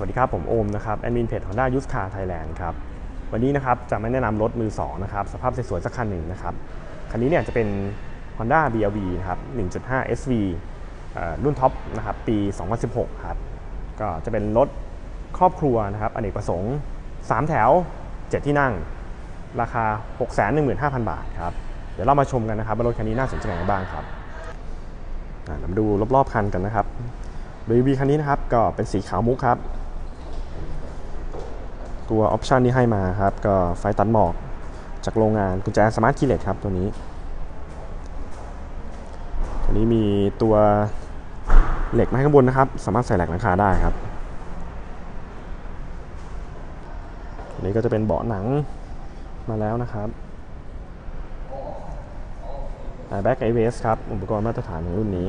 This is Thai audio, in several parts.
วัสดีครับผมโอมนะครับแอดมินเพจ Honda Used Car Thailand ครับวันนี้นะครับจะมาแนะนำรถมือ2นะครับสภาพสวยๆสักคันหนึ่งนะครับคันนี้เนี่ยจะเป็น Honda BRV นะครับ1.5 SV เอ่อรุ่นท็อปนะครับปี 2016 ครับก็จะเป็นรถครอบครัวนะครับอเนกประสงค์ 3 แถว 7 ที่นั่ง ราคา 615,000 บาทครับเดี๋ยวเรามาชมกันนะครับว่ารถคันนี้น่าสนใจยังไงบ้างครับเรามาดูรอบๆคันกันนะครับ BRV คันนี้นะครับก็เป็นสีขาวมุกครับ ตัวออปชันที่ให้มาครับ ก็ไฟตัดหมอกจากโรงงานกุญแจสมาร์ทคีย์เลสครับตัวนี้ ตัวนี้มีตัวเหล็กมาข้างบนนะครับ สามารถใส่แหลกหลังคาได้ครับอันนี้ก็จะเป็นเบาะหนังมาแล้วนะครับแอร์แบ็กไอเวสครับ อุปกรณ์มาตรฐานของรุ่นนี้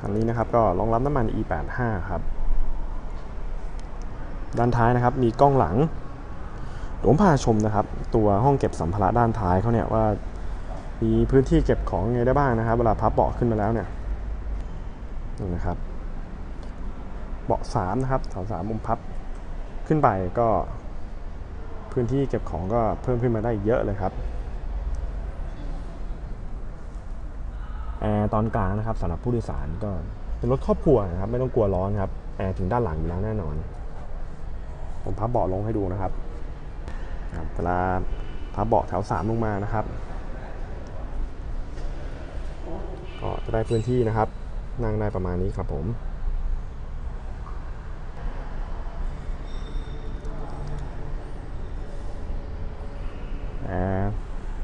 คันนี้นะครับก็รองรับน้ำมัน E85 ครับ ด้านท้ายนะครับ มีกล้องหลังเดี๋ยวผมพาชมนะครับ ตัวห้องเก็บสัมภาระด้านท้ายเขาเนี่ยว่า มีพื้นที่เก็บของไงได้บ้างนะครับ เวลาพับเบาะขึ้นมาแล้วเนี่ยนี่นะครับ เบาะ3นะครับเสาสามมุมพับขึ้นไปก็ พื้นที่เก็บของก็เพิ่มขึ้นมาได้เยอะเลยครับแอร์ตอนกลางนะครับสำหรับผู้โดยสารก็เป็นรถครอบครัวนะครับ ไม่ต้องกลัวร้อนครับแอร์ถึงด้านหลังอยู่แล้วแน่นอน พับเบาะลงให้ดูนะครับเวลาพับเบาะแถวสามลงมานะครับก็จะได้พื้นที่นะครับ นั่งได้ประมาณนี้ครับผมแอร์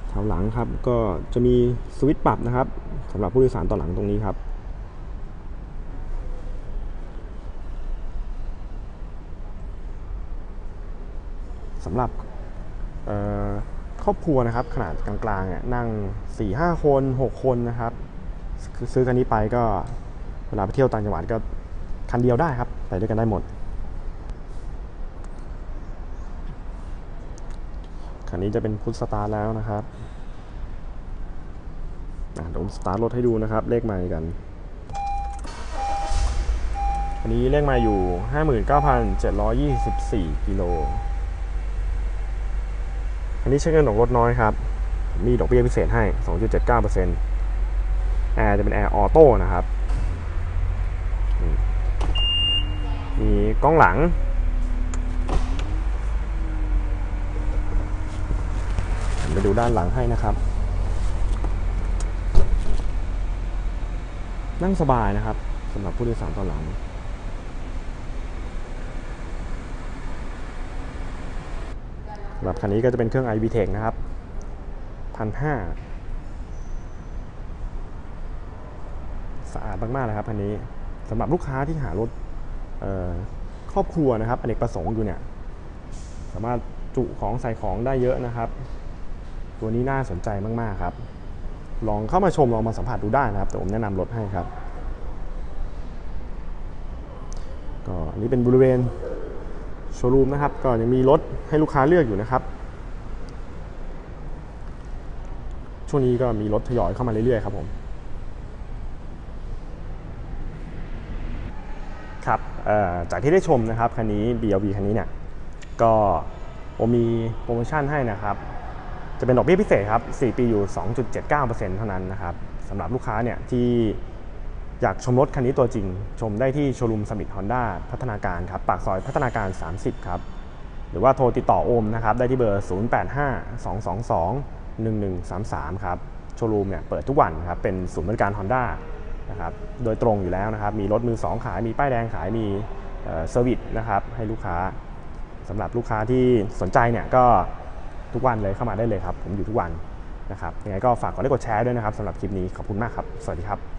แถวหลังครับก็จะมีสวิตช์ปรับนะครับสำหรับผู้โดยสารต่อหลังตรงนี้ครับ สำหรับครอบครัวนะครับ ขนาดกลางๆเนี่ยนั่ง 4-5 คน 6 คนนะครับ ซื้อคันนี้ไปก็เวลาไปเที่ยวต่างจังหวัดก็คันเดียวได้ครับ ไปด้วยกันได้หมด คันนี้จะเป็นพุทสตาร์แล้วนะครับอะเดี๋ยวผมสตาร์ทรถให้ดูนะครับ เลขไมล์กัน อันนี้เลขไมล์อยู่ 59,724 กิโล อันนี้ใช้เงินออกรถน้อยครับ มีดอกเบี้ยพิเศษให้ 2.79%แอร์จะเป็นแอร์ออโต้นะครับ มีกล้องหลัง ไปดูด้านหลังให้นะครับ นั่งสบายนะครับสำหรับผู้โดยสารตอนหลัง สำหรับคันนี้ก็จะเป็นเครื่อง iV Tech นะครับพันห้าสะอาดมากๆเลยครับคันนี้สำหรับลูกค้าที่หารถครอบครัวนะครับอเนกประสงค์อยู่เนี่ย สามารถจุของใส่ของได้เยอะนะครับ ตัวนี้น่าสนใจมากๆครับ ลองเข้ามาชมลองมาสัมผัสดูได้นะครับ แต่ผมแนะนำรถให้ครับก็อันนี้เป็นบริเวณ โชว์รูมนะครับก็ยังมีรถให้ลูกค้าเลือกอยู่นะครับ ช่วงนี้ก็มีรถทยอยเข้ามาเรื่อยๆครับผมครับจากที่ได้ชมนะครับคันนี้ BLV คันนี้เนี่ยก็ผมมีโปรโมชั่นให้นะครับ จะเป็นดอกเบี้ยพิเศษครับ 4 ปีอยู่ 2.79%เท่านั้นนะครับสำหรับลูกค้าเนี่ยที่ อยากชมรถคันนี้ตัวจริง ชมได้ที่โชว์รูมสมิธฮอนด้าพัฒนาการครับ ปากซอยพัฒนาการ 30 ครับ หรือว่าโทรติดต่อโอมนะครับ ได้ที่เบอร์ 0852221133 ครับ โชว์รูมเนี่ยเปิดทุกวันครับ เป็นศูนย์บริการ Honda นะครับ โดยตรงอยู่แล้วนะครับ มีรถมือ 2 ขาย มีป้ายแดงขาย มีเซอร์วิสนะครับ ให้ลูกค้าสำหรับลูกค้าที่สนใจเนี่ยก็ทุกวันเลยเข้ามาได้เลยครับ ผมอยู่ทุกวันนะครับยังไงก็ฝากกดไลค์กดแชร์ด้วยนะครับสำหรับคลิปนี้ขอบคุณมากครับ สวัสดีครับ